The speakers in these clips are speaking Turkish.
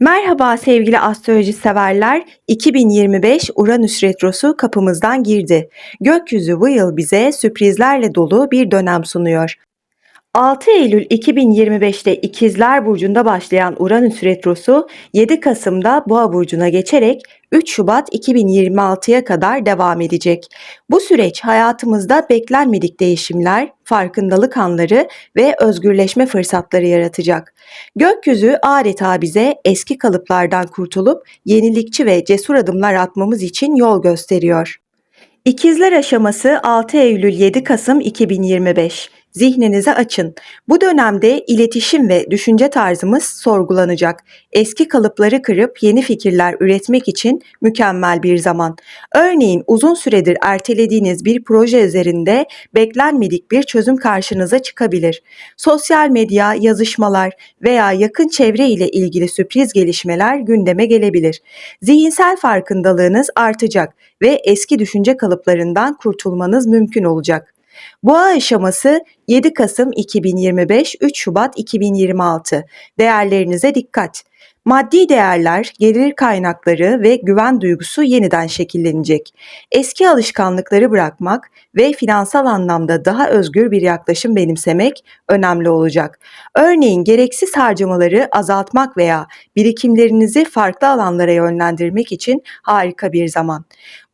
Merhaba sevgili astroloji severler. 2025 Uranüs retrosu kapımızdan girdi. Gökyüzü bu yıl bize sürprizlerle dolu bir dönem sunuyor. 6 Eylül 2025'te İkizler Burcu'nda başlayan Uranüs Retrosu 7 Kasım'da Boğa Burcu'na geçerek 3 Şubat 2026'ya kadar devam edecek. Bu süreç hayatımızda beklenmedik değişimler, farkındalık anları ve özgürleşme fırsatları yaratacak. Gökyüzü adeta bize eski kalıplardan kurtulup yenilikçi ve cesur adımlar atmamız için yol gösteriyor. İkizler aşaması 6 Eylül 7 Kasım 2025. Zihninizi açın. Bu dönemde iletişim ve düşünce tarzımız sorgulanacak. Eski kalıpları kırıp yeni fikirler üretmek için mükemmel bir zaman. Örneğin uzun süredir ertelediğiniz bir proje üzerinde beklenmedik bir çözüm karşınıza çıkabilir. Sosyal medya, yazışmalar veya yakın çevre ile ilgili sürpriz gelişmeler gündeme gelebilir. Zihinsel farkındalığınız artacak ve eski düşünce kalıplarından kurtulmanız mümkün olacak. Boğa aşaması 7 Kasım 2025 3 Şubat 2026 değerlerinize dikkat. Maddi değerler, gelir kaynakları ve güven duygusu yeniden şekillenecek. Eski alışkanlıkları bırakmak ve finansal anlamda daha özgür bir yaklaşım benimsemek önemli olacak. Örneğin gereksiz harcamaları azaltmak veya birikimlerinizi farklı alanlara yönlendirmek için harika bir zaman.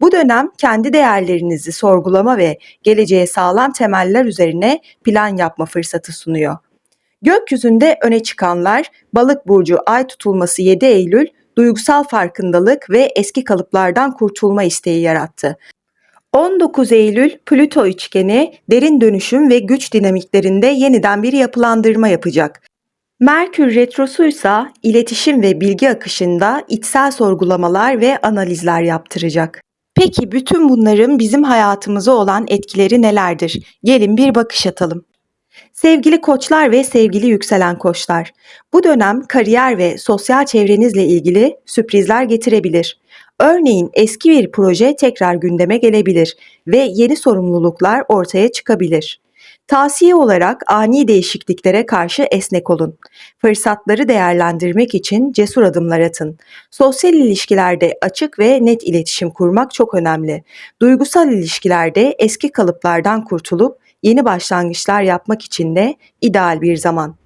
Bu dönem kendi değerlerinizi sorgulama ve geleceğe sağlam temeller üzerine plan yapma fırsatı sunuyor. Gökyüzünde öne çıkanlar Balık burcu ay tutulması 7 Eylül duygusal farkındalık ve eski kalıplardan kurtulma isteği yarattı. 19 Eylül Plüto üçgeni derin dönüşüm ve güç dinamiklerinde yeniden bir yapılandırma yapacak. Merkür retrosu ise iletişim ve bilgi akışında içsel sorgulamalar ve analizler yaptıracak. Peki bütün bunların bizim hayatımıza olan etkileri nelerdir? Gelin bir bakış atalım. Sevgili koçlar ve sevgili yükselen koçlar, bu dönem kariyer ve sosyal çevrenizle ilgili sürprizler getirebilir. Örneğin eski bir proje tekrar gündeme gelebilir ve yeni sorumluluklar ortaya çıkabilir. Tavsiye olarak ani değişikliklere karşı esnek olun. Fırsatları değerlendirmek için cesur adımlar atın. Sosyal ilişkilerde açık ve net iletişim kurmak çok önemli. Duygusal ilişkilerde eski kalıplardan kurtulup yeni başlangıçlar yapmak için de ideal bir zaman.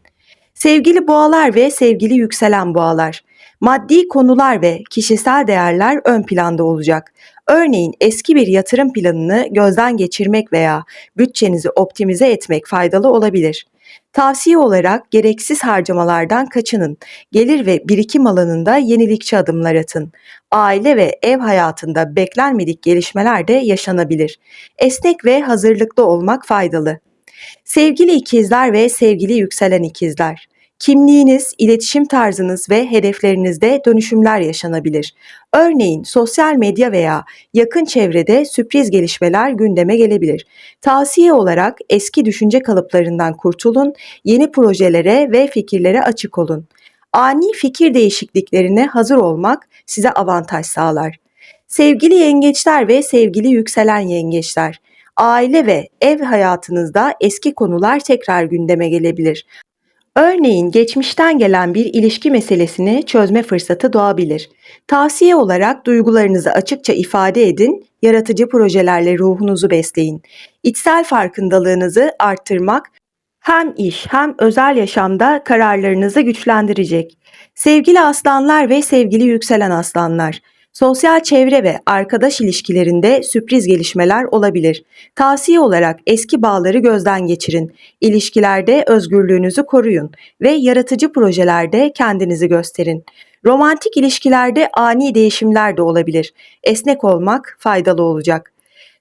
Sevgili boğalar ve sevgili yükselen boğalar, maddi konular ve kişisel değerler ön planda olacak. Örneğin eski bir yatırım planını gözden geçirmek veya bütçenizi optimize etmek faydalı olabilir. Tavsiye olarak gereksiz harcamalardan kaçının. Gelir ve birikim alanında yenilikçi adımlar atın. Aile ve ev hayatında beklenmedik gelişmeler de yaşanabilir. Esnek ve hazırlıklı olmak faydalı. Sevgili ikizler ve sevgili yükselen ikizler, Kimliğiniz, iletişim tarzınız ve hedeflerinizde dönüşümler yaşanabilir. Örneğin sosyal medya veya yakın çevrede sürpriz gelişmeler gündeme gelebilir. Tavsiye olarak eski düşünce kalıplarından kurtulun, yeni projelere ve fikirlere açık olun. Ani fikir değişikliklerine hazır olmak size avantaj sağlar. Sevgili yengeçler ve sevgili yükselen yengeçler, aile ve ev hayatınızda eski konular tekrar gündeme gelebilir. Örneğin geçmişten gelen bir ilişki meselesini çözme fırsatı doğabilir. Tavsiye olarak duygularınızı açıkça ifade edin, yaratıcı projelerle ruhunuzu besleyin. İçsel farkındalığınızı arttırmak hem iş hem özel yaşamda kararlarınızı güçlendirecek. Sevgili aslanlar ve sevgili yükselen aslanlar, Sosyal çevre ve arkadaş ilişkilerinde sürpriz gelişmeler olabilir. Tavsiye olarak eski bağları gözden geçirin. İlişkilerde özgürlüğünüzü koruyun ve yaratıcı projelerde kendinizi gösterin. Romantik ilişkilerde ani değişimler de olabilir. Esnek olmak faydalı olacak.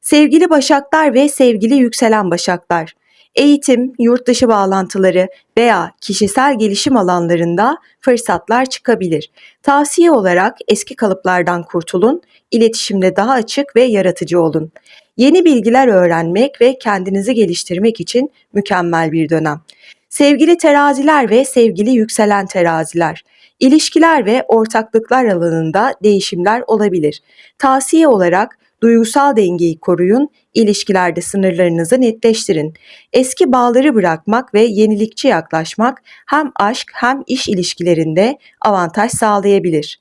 Sevgili Başaklar ve sevgili yükselen Başaklar, eğitim, yurt dışı bağlantıları veya kişisel gelişim alanlarında fırsatlar çıkabilir. Tavsiye olarak eski kalıplardan kurtulun, iletişimde daha açık ve yaratıcı olun. Yeni bilgiler öğrenmek ve kendinizi geliştirmek için mükemmel bir dönem. Sevgili teraziler ve sevgili yükselen teraziler, ilişkiler ve ortaklıklar alanında değişimler olabilir. Tavsiye olarak Duygusal dengeyi koruyun, ilişkilerde sınırlarınızı netleştirin. Eski bağları bırakmak ve yenilikçi yaklaşmak hem aşk hem iş ilişkilerinde avantaj sağlayabilir.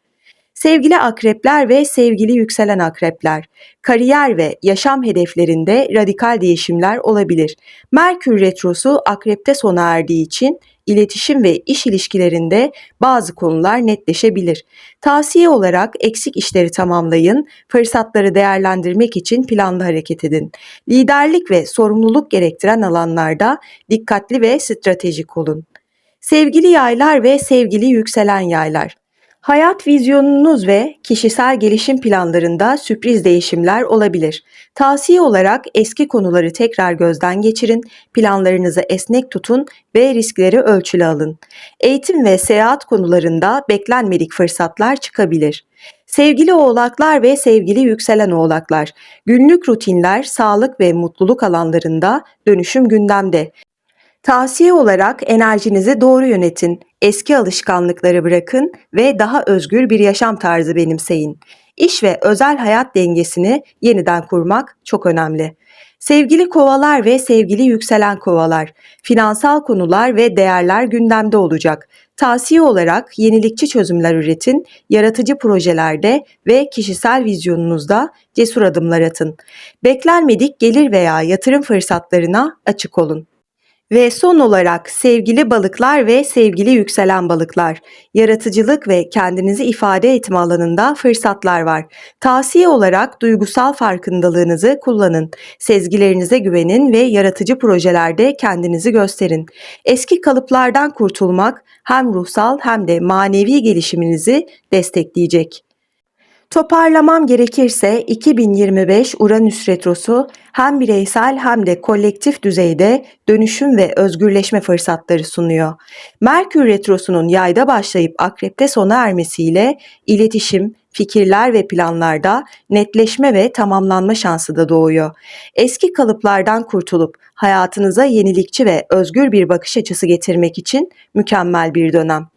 Sevgili akrepler ve sevgili yükselen akrepler, kariyer ve yaşam hedeflerinde radikal değişimler olabilir. Merkür retrosu akrepte sona erdiği için iletişim ve iş ilişkilerinde bazı konular netleşebilir. Tavsiye olarak eksik işleri tamamlayın, fırsatları değerlendirmek için planlı hareket edin. Liderlik ve sorumluluk gerektiren alanlarda dikkatli ve stratejik olun. Sevgili yaylar ve sevgili yükselen yaylar, Hayat vizyonunuz ve kişisel gelişim planlarında sürpriz değişimler olabilir. Tavsiye olarak eski konuları tekrar gözden geçirin, planlarınızı esnek tutun ve riskleri ölçülü alın. Eğitim ve seyahat konularında beklenmedik fırsatlar çıkabilir. Sevgili oğlaklar ve sevgili yükselen oğlaklar, günlük rutinler, sağlık ve mutluluk alanlarında dönüşüm gündemde. Tavsiye olarak enerjinizi doğru yönetin, eski alışkanlıkları bırakın ve daha özgür bir yaşam tarzı benimseyin. İş ve özel hayat dengesini yeniden kurmak çok önemli. Sevgili kovalar ve sevgili yükselen kovalar, finansal konular ve değerler gündemde olacak. Tavsiye olarak yenilikçi çözümler üretin, yaratıcı projelerde ve kişisel vizyonunuzda cesur adımlar atın. Beklenmedik gelir veya yatırım fırsatlarına açık olun. Ve son olarak sevgili balıklar ve sevgili yükselen balıklar, yaratıcılık ve kendinizi ifade etme alanında fırsatlar var. Tavsiye olarak duygusal farkındalığınızı kullanın. Sezgilerinize güvenin ve yaratıcı projelerde kendinizi gösterin. Eski kalıplardan kurtulmak hem ruhsal hem de manevi gelişiminizi destekleyecek. Toparlamam gerekirse 2025 Uranüs retrosu hem bireysel hem de kolektif düzeyde dönüşüm ve özgürleşme fırsatları sunuyor. Merkür retrosunun yayda başlayıp akrepte sona ermesiyle iletişim, fikirler ve planlarda netleşme ve tamamlanma şansı da doğuyor. Eski kalıplardan kurtulup hayatınıza yenilikçi ve özgür bir bakış açısı getirmek için mükemmel bir dönem.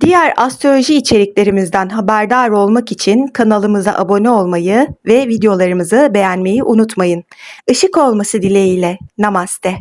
Diğer astroloji içeriklerimizden haberdar olmak için kanalımıza abone olmayı ve videolarımızı beğenmeyi unutmayın. Işık olması dileğiyle. Namaste.